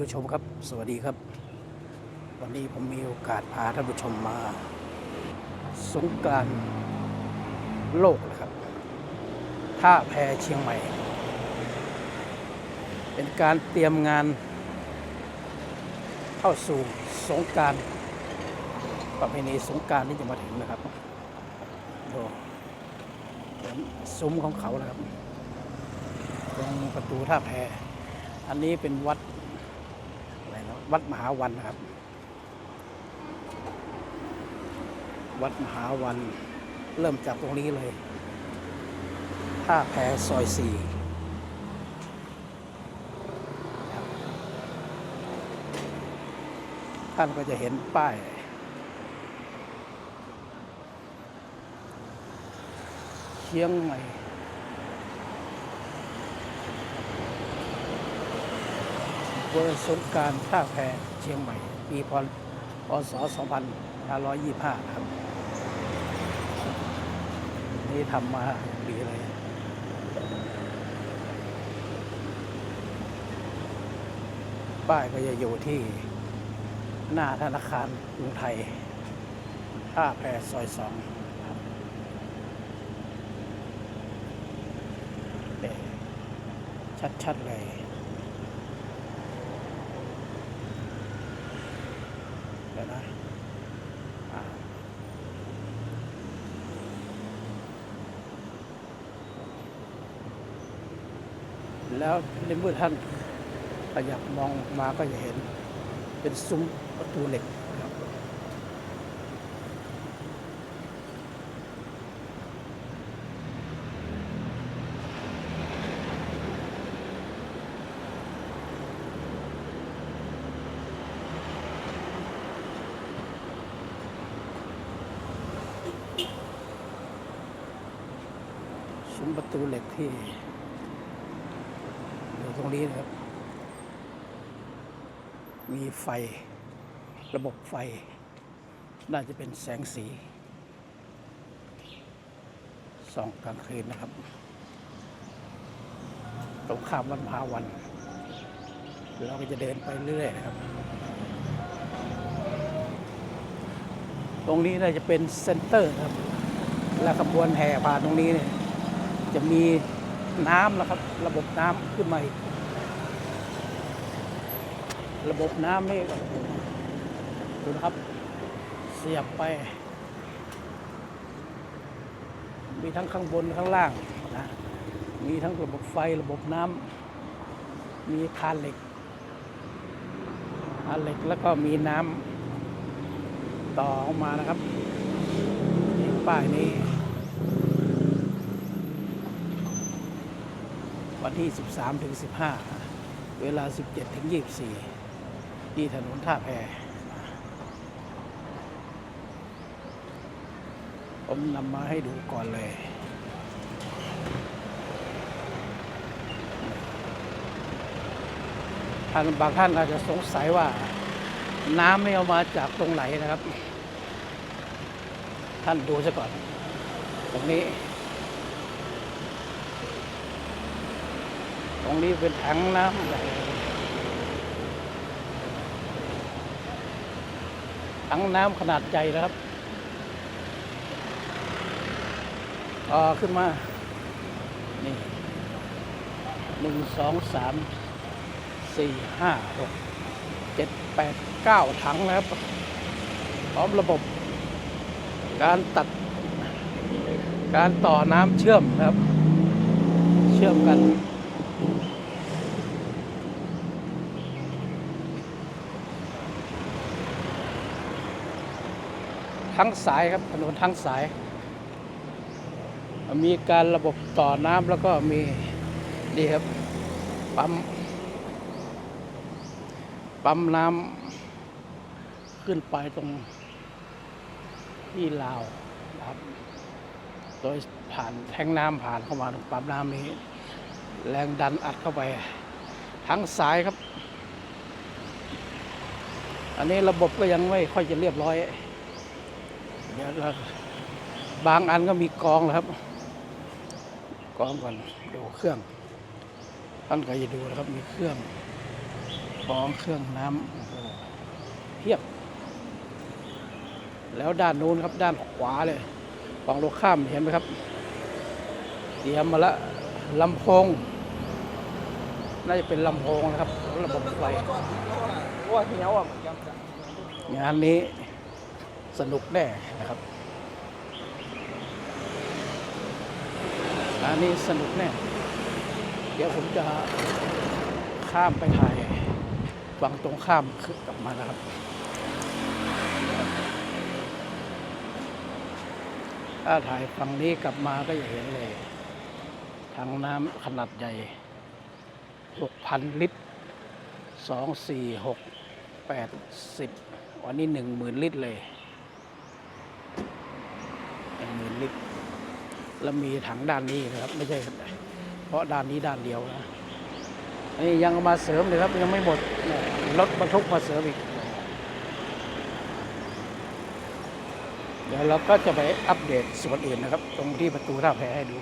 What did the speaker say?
ผู้ชมครับ สวัสดีครับ วันนี้ผมมีโอกาสพาท่านผู้ชมมา สงการโลกนะครับท่าแพเชียงใหม่ เป็นการเตรียมงาน เข้าสู่สงการประเพณีสงการที่จะมาถึงนะครับดูซุ้มของเขานะครับ ตรงประตูท่าแพอันนี้เป็นวัด วัดมหาวันครับ วัดมหาวันเริ่มจากตรงนี้เลยท่าแพซอยสี่ท่านก็จะเห็นป้ายเชียงใหม่ เวอร์สงการท่าแพเชียงใหม่ ปีพศ 2525นะครับ นี่ทำมาดีเลยป้ายก็จะอยู่ที่หน้าธนาคารกรุงไทย ท่าแพซอยสองชัด ๆ เลย เดี๋ยวนะอ่าแล้วในเมื่อท่านขยับมองมาก็จะเห็นเป็นซุ้มประตูเหล็ก ซุ้มประตูเหล็กที่อยู่ตรงนี้นะครับ มีไฟระบบไฟ น่าจะเป็นแสงสีส่องกลางคืนนะครับ ตรงข้ามวันพาวันเราก็จะเดินไปเรื่อยนะครับ ตรงนี้น่าจะเป็นเซ็นเตอร์ครับ และขบวนแห่ผ่านตรงนี้เนี่ย จะมีน้ำนะครับ ระบบน้ำขึ้นมาอีกระบบน้ำนี่ดูนะครับ เสียบไป มีทั้งข้างบนข้างล่างนะมีทั้งระบบไฟระบบน้ำมีคานเหล็กคานเหล็กแล้วก็มีน้ำต่อออกมานะครับนี่ป้ายนี้ วันที่ 13ถึง15 เวลา 17ถึง24 ที่ถนนท่าแพผมนำมาให้ดูก่อนเลยท่านบางท่านอาจจะสงสัยว่าน้ำไม่เอามาจากตรงไหนนะครับ ท่านดูซะก่อน ตรงนี้ รงนี้เป็นถังน้ำใหญ่ถังน้ำขนาดใหญ่นะครับต่อขึ้นมา นี่หนึ่งสองสามสี่ห้าหกเจ็ดแปดเก้าถังนะครับ พร้อมระบบ การตัด การต่อน้ำเชื่อมนะครับ เชื่อมกัน ทั้งสายครับถนนทั้งสาย มีการระบบต่อน้ำแล้วก็มีดีครับปั๊มปั๊มน้ำขึ้นไปตรงที่ลาวครับ โดยผ่านแทงน้ำผ่านเข้ามาตรงปั๊มน้ำนี้ แรงดันอัดเข้าไป ทั้งสายครับ อันนี้ระบบก็ยังไม่ค่อยจะเรียบร้อย บางอันก็มีกองแล้วครับ กองก่อนดูเครื่องท่านก็จะดูนะครับ มีเครื่องของเครื่องน้ำเพียบ แล้วด้านนู้นครับ ด้านขวาเลยฝั่งตรงข้ามเห็นไหมครับเตรียมมาละลำโพงน่าจะเป็นลำโพงนะครับระบบไฟว่าเหียวอะงานนี้ สนุกแน่นะครับงานนี้สนุกแน่ เดี๋ยวผมจะข้ามไปถ่ายฝั่งตรงข้ามคือกลับมานะครับ ถ้าถ่ายฝั่งนี้กลับมาก็จะเห็นเลยถังน้ำขนาดใหญ่ 6,000 ลิตร 2 4 6 8 10 วันนี้ 10,000 ลิตรเลย ลิตรแล้วมีถังด้านนี้นะครับ ไม่ใช่ เพราะด้านนี้ด้านเดียวนะนี่ยังมาเสริมเลยครับยังไม่หมดรถบรรทุกมาเสริมอีก เดี๋ยวเราก็จะไปอัปเดตส่วนอื่นนะครับ ตรงที่ประตูท่าแพให้ดู